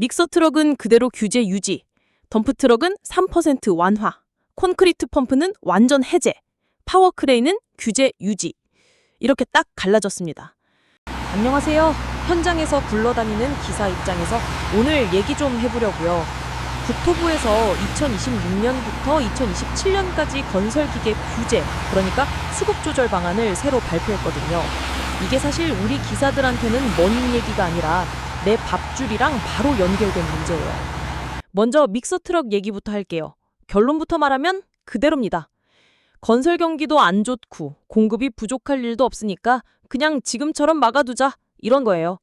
믹서 트럭은 그대로 규제 유지, 덤프 트럭은 3% 완화, 콘크리트 펌프는 완전 해제, 파워 크레인은 규제 유지. 이렇게 딱 갈라졌습니다. 안녕하세요. 현장에서 굴러다니는 기사 입장에서 오늘 얘기 좀 해보려고요. 국토부에서 2026년부터 2027년까지 건설기계 규제, 그러니까 수급 조절 방안을 새로 발표했거든요. 이게 사실 우리 기사들한테는 먼 얘기가 아니라 내 밥줄이랑 바로 연결된 문제예요. 먼저 믹서 트럭 얘기부터 할게요. 결론부터 말하면 그대로입니다. 건설 경기도 안 좋고 공급이 부족할 일도 없으니까 그냥 지금처럼 막아두자 이런 거예요.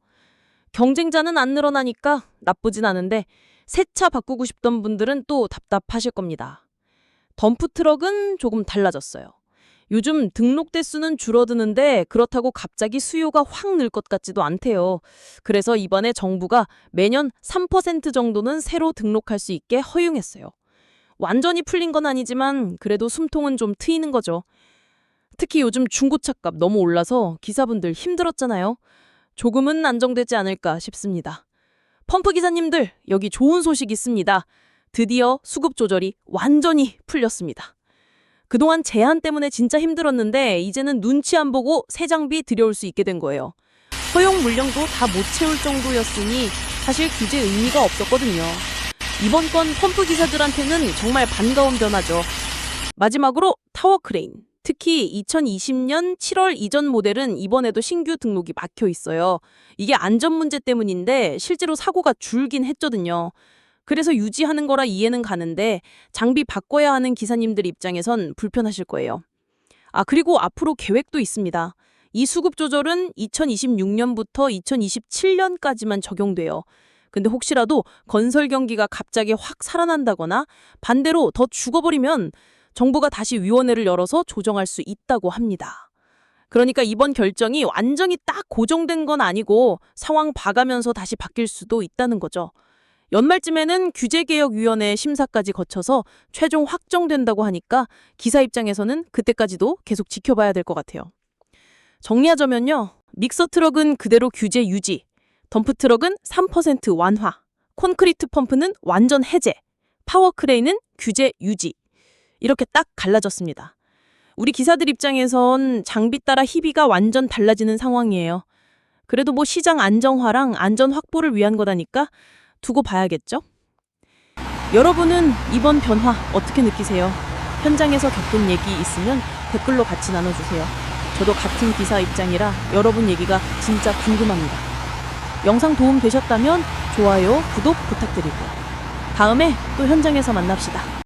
경쟁자는 안 늘어나니까 나쁘진 않은데 새 차 바꾸고 싶던 분들은 또 답답하실 겁니다. 덤프 트럭은 조금 달라졌어요. 요즘 등록 대수는 줄어드는데 그렇다고 갑자기 수요가 확 늘 것 같지도 않대요. 그래서 이번에 정부가 매년 3% 정도는 새로 등록할 수 있게 허용했어요. 완전히 풀린 건 아니지만 그래도 숨통은 좀 트이는 거죠. 특히 요즘 중고차값 너무 올라서 기사분들 힘들었잖아요. 조금은 안정되지 않을까 싶습니다. 펌프 기사님들, 여기 좋은 소식 있습니다. 드디어 수급 조절이 완전히 풀렸습니다. 그동안 제한 때문에 진짜 힘들었는데 이제는 눈치 안 보고 새 장비 들여올 수 있게 된 거예요. 허용 물량도 다 못 채울 정도였으니 사실 규제 의미가 없었거든요. 이번 건 펌프 기사들한테는 정말 반가운 변화죠. 마지막으로 타워 크레인. 특히 2020년 7월 이전 모델은 이번에도 신규 등록이 막혀 있어요. 이게 안전 문제 때문인데 실제로 사고가 줄긴 했거든요. 그래서 유지하는 거라 이해는 가는데 장비 바꿔야 하는 기사님들 입장에선 불편하실 거예요. 아, 그리고 앞으로 계획도 있습니다. 이 수급 조절은 2026년부터 2027년까지만 적용돼요. 근데 혹시라도 건설 경기가 갑자기 확 살아난다거나 반대로 더 죽어버리면 정부가 다시 위원회를 열어서 조정할 수 있다고 합니다. 그러니까 이번 결정이 완전히 딱 고정된 건 아니고 상황 봐가면서 다시 바뀔 수도 있다는 거죠. 연말쯤에는 규제개혁위원회 심사까지 거쳐서 최종 확정된다고 하니까 기사 입장에서는 그때까지도 계속 지켜봐야 될 것 같아요. 정리하자면요. 믹서 트럭은 그대로 규제 유지, 덤프 트럭은 3% 완화, 콘크리트 펌프는 완전 해제, 파워 크레인은 규제 유지. 이렇게 딱 갈라졌습니다. 우리 기사들 입장에선 장비 따라 희비가 완전 달라지는 상황이에요. 그래도 뭐 시장 안정화랑 안전 확보를 위한 거다니까 두고 봐야겠죠? 여러분은 이번 변화 어떻게 느끼세요? 현장에서 겪은 얘기 있으면 댓글로 같이 나눠주세요. 저도 같은 기사 입장이라 여러분 얘기가 진짜 궁금합니다. 영상 도움 되셨다면 좋아요, 구독 부탁드리고요. 다음에 또 현장에서 만납시다.